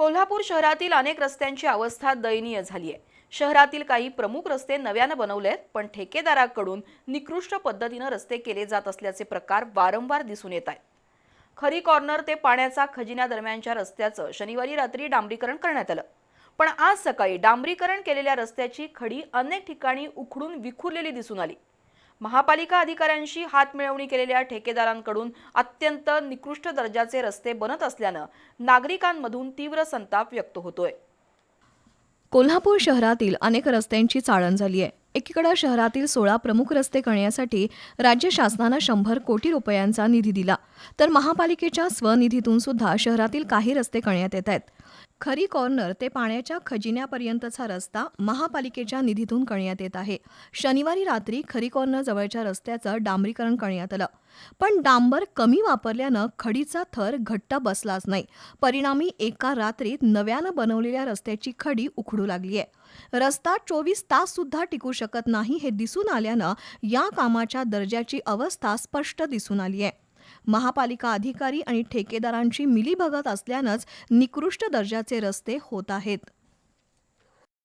कोल्हापूर शहरातील अनेक रस्त्यांची अवस्था दयनीय झाली आहे शहरातील काही प्रमुख रस्ते नव्यानं बनवले आहेत पण ठेकेदाराकडून निकृष्ट पद्धतीनं रस्ते केले जात असल्याचे प्रकार वारंवार दिसून येत आहेत. खरी कॉर्नर ते पाण्याचा खजिन्यादरम्यानच्या रस्त्याचं शनिवारी रात्री डांबरीकरण करण्यात आलं. पण आज सकाळी डांबरीकरण केलेल्या रस्त्याची खडी अनेक ठिकाणी उखडून विखुरलेली दिसून आली. महापालिका अधिकाऱ्यांशी हात मिळवणी केलेल्या ठेकेदारांकडून अत्यंत निकृष्ट दर्जाचे रस्ते बनत असल्यानं नागरिकांमधून तीव्र संताप व्यक्त होतोय. कोल्हापूर शहरातील अनेक रस्त्यांची चाळण झाली आहे. एकीकडे शहरातील सोळा प्रमुख रस्ते करण्यासाठी राज्य शासनानं शंभर कोटी रुपयांचा निधी दिला तर महापालिकेच्या स्वनिधीतून सुद्धा शहरातील काही रस्ते करण्यात येत आहेत. खरी कॉर्नर ते पाण्याच्या खजिन्यापर्यंतचा रस्ता महापालिकेच्या निधीतून करण्यात येत आहे. शनिवारी रात्री खरी कॉर्नर जवळच्या रस्त्याचं डांबरीकरण करण्यात आलं. पण डांबर कमी वापरल्यानं खडीचा थर घट्ट बसलाच नाही. परिणामी एका रात्रीत नव्यानं बनवलेल्या रस्त्याची खडी उखडू लागली आहे. रस्ता चोवीस तास सुद्धा टिकू शकत नाही हे दिसून आल्यानं या कामाच्या दर्जाची अवस्था स्पष्ट दिसून आली आहे. महापालिका अधिकारी आणि ठेकेदारांची मिलीभगत असल्यानंच निकृष्ट दर्जाचे रस्ते होत आहेत.